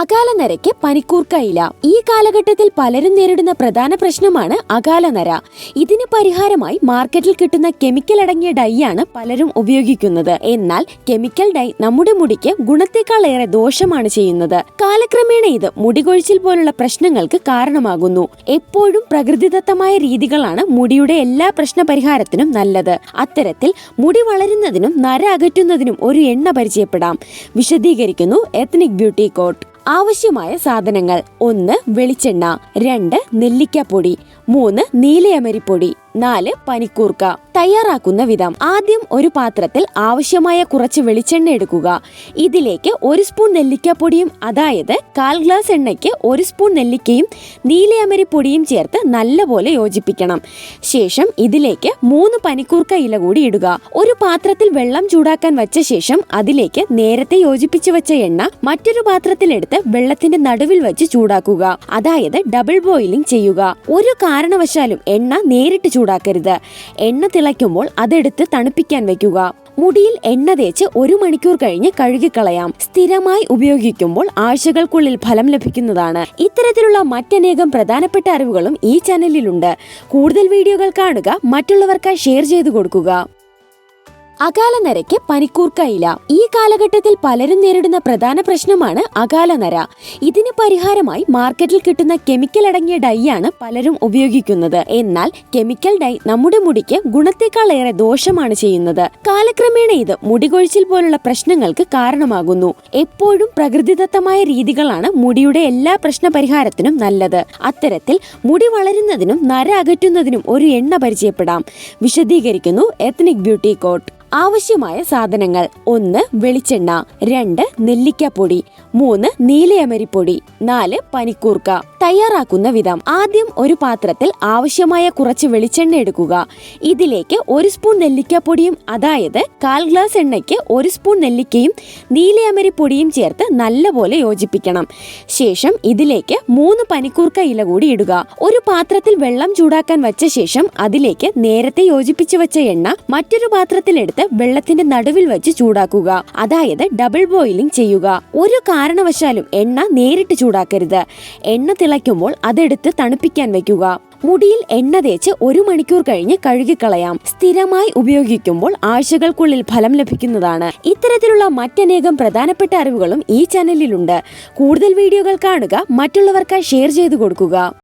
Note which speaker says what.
Speaker 1: അകാലനരയ്ക്ക് പനിക്കൂർക്കയില. ഈ കാലഘട്ടത്തിൽ പലരും നേരിടുന്ന പ്രധാന പ്രശ്നമാണ് അകാലനര. ഇതിന് പരിഹാരമായി മാർക്കറ്റിൽ കിട്ടുന്ന കെമിക്കൽ അടങ്ങിയ ഡൈ ആണ് പലരും ഉപയോഗിക്കുന്നത്. എന്നാൽ കെമിക്കൽ ഡൈ നമ്മുടെ മുടിക്ക് ഗുണത്തെക്കാൾ ഏറെ ദോഷമാണ് ചെയ്യുന്നത്. കാലക്രമേണ ഇത് മുടികൊഴിച്ചിൽ പോലുള്ള പ്രശ്നങ്ങൾക്ക് കാരണമാകുന്നു. എപ്പോഴും പ്രകൃതിദത്തമായ രീതികളാണ് മുടിയുടെ എല്ലാ പ്രശ്ന പരിഹാരത്തിനും നല്ലത്. അത്തരത്തിൽ മുടി വളരുന്നതിനും നര അകറ്റുന്നതിനും ഒരു എണ്ണ പരിചയപ്പെടാം. വിശദീകരിക്കുന്നു എത്നിക് ബ്യൂട്ടി കോട്ട്. ആവശ്യമായ സാധനങ്ങൾ. ഒന്ന് വെളിച്ചെണ്ണ രണ്ട് നെല്ലിക്കപ്പൊടി മൂന്ന് നീലയമരിപ്പൊടി. നാല് പനിക്കൂർക്ക. തയ്യാറാക്കുന്ന വിധം ആദ്യം ഒരു പാത്രത്തിൽ ആവശ്യമായ കുറച്ച് വെളിച്ചെണ്ണ എടുക്കുക. ഇതിലേക്ക് ഒരു സ്പൂൺ നെല്ലിക്കപ്പൊടിയും അതായത് കാൽ ഗ്ലാസ് എണ്ണയ്ക്ക് ഒരു സ്പൂൺ നെല്ലിക്കയും നീലയമരിപ്പൊടിയും ചേർത്ത് നല്ലപോലെ യോജിപ്പിക്കണം. ശേഷം ഇതിലേക്ക് മൂന്ന് പനിക്കൂർക്ക ഇല കൂടി ഇടുക. ഒരു പാത്രത്തിൽ വെള്ളം ചൂടാക്കാൻ വെച്ച ശേഷം അതിലേക്ക് നേരത്തെ യോജിപ്പിച്ചു വെച്ച എണ്ണ മറ്റൊരു പാത്രത്തിലെടുത്ത് വെള്ളത്തിന്റെ നടുവിൽ വെച്ച് ചൂടാക്കുക. അതായത് ഡബിൾ ബോയിലിംഗ് ചെയ്യുക. ഒരു കാരണവശാലും എണ്ണ നേരിട്ട് ചൂടാക്കരുത്. എണ്ണ തിളയ്ക്കുമ്പോൾ അതെടുത്ത് തണുപ്പിക്കാൻ വെക്കുക മുടിയിൽ എണ്ണ തേച്ച് ഒരു മണിക്കൂർ കഴിഞ്ഞ് കഴുകിക്കളയാം. സ്ഥിരമായി ഉപയോഗിക്കുമ്പോൾ ആഴ്ചകൾക്കുള്ളിൽ ഫലം ലഭിക്കുന്നതാണ്. ഇത്തരത്തിലുള്ള മറ്റനേകം പ്രധാനപ്പെട്ട അറിവുകളും ഈ ചാനലിലുണ്ട്. കൂടുതൽ വീഡിയോകൾ കാണുക മറ്റുള്ളവർക്ക് ഷെയർ ചെയ്തു കൊടുക്കുക. അകാലനരയ്ക്ക് പനിക്കൂർക്കയില ഈ കാലഘട്ടത്തിൽ പലരും നേരിടുന്ന പ്രധാന പ്രശ്നമാണ് അകാല നര ഇതിന് പരിഹാരമായി മാർക്കറ്റിൽ കിട്ടുന്ന കെമിക്കൽ അടങ്ങിയ ഡൈ ആണ് പലരും ഉപയോഗിക്കുന്നത്. എന്നാൽ കെമിക്കൽ ഡൈ നമ്മുടെ മുടിക്ക് ഗുണത്തെക്കാൾ ഏറെ ദോഷമാണ് ചെയ്യുന്നത്. കാലക്രമേണ ഇത് മുടികൊഴിച്ചിൽ പോലുള്ള പ്രശ്നങ്ങൾക്ക് കാരണമാകുന്നു. എപ്പോഴും പ്രകൃതിദത്തമായ രീതികളാണ് മുടിയുടെ എല്ലാ പ്രശ്ന പരിഹാരത്തിനും നല്ലത്. അത്തരത്തിൽ മുടി വളരുന്നതിനും നര അകറ്റുന്നതിനും ഒരു എണ്ണ പരിചയപ്പെടാം. വിശദീകരിക്കുന്നു എത്നിക് ബ്യൂട്ടി കോട്ട് ആവശ്യമായ സാധനങ്ങൾ. ഒന്ന് വെളിച്ചെണ്ണ രണ്ട് നെല്ലിക്കപ്പൊടി മൂന്ന് നീലയമരിപ്പൊടി നാല് പനിക്കൂർക്ക. തയ്യാറാക്കുന്ന വിധം. ആദ്യം ഒരു പാത്രത്തിൽ ആവശ്യമായ കുറച്ച് വെളിച്ചെണ്ണ എടുക്കുക. ഇതിലേക്ക് ഒരു സ്പൂൺ നെല്ലിക്കപ്പൊടിയും അതായത് കാൽ ഗ്ലാസ് എണ്ണയ്ക്ക് ഒരു സ്പൂൺ നെല്ലിക്കയും നീലയമരിപ്പൊടിയും ചേർത്ത് നല്ലപോലെ യോജിപ്പിക്കണം. ശേഷം ഇതിലേക്ക് മൂന്ന് പനിക്കൂർക്ക ഇല കൂടി ഇടുക. ഒരു പാത്രത്തിൽ വെള്ളം ചൂടാക്കാൻ വച്ച ശേഷം അതിലേക്ക് നേരത്തെ യോജിപ്പിച്ചു വെച്ച എണ്ണ മറ്റൊരു പാത്രത്തിലെടുത്ത് വെള്ളത്തിന്റെ നടുവിൽ വെച്ച് ചൂടാക്കുക. അതായത് ഡബിൾ ബോയിലിംഗ് ചെയ്യുക. ഒരു കാരണവശാലും എണ്ണ നേരിട്ട് ചൂടാക്കരുത്. എണ്ണ തിളയ്ക്കുമ്പോൾ അതെടുത്ത് തണുപ്പിക്കാൻ വെക്കുക. മുടിയിൽ എണ്ണ തേച്ച് ഒരു മണിക്കൂർ കഴിഞ്ഞ് കഴുകിക്കളയാം. സ്ഥിരമായി ഉപയോഗിക്കുമ്പോൾ ആഴ്ചകൾക്കുള്ളിൽ ഫലം ലഭിക്കുന്നതാണ്. ഇത്തരത്തിലുള്ള മറ്റനേകം പ്രധാനപ്പെട്ട അറിവുകളും ഈ ചാനലിലുണ്ട്. കൂടുതൽ വീഡിയോകൾ കാണുക മറ്റുള്ളവർക്കായി ഷെയർ ചെയ്തു കൊടുക്കുക.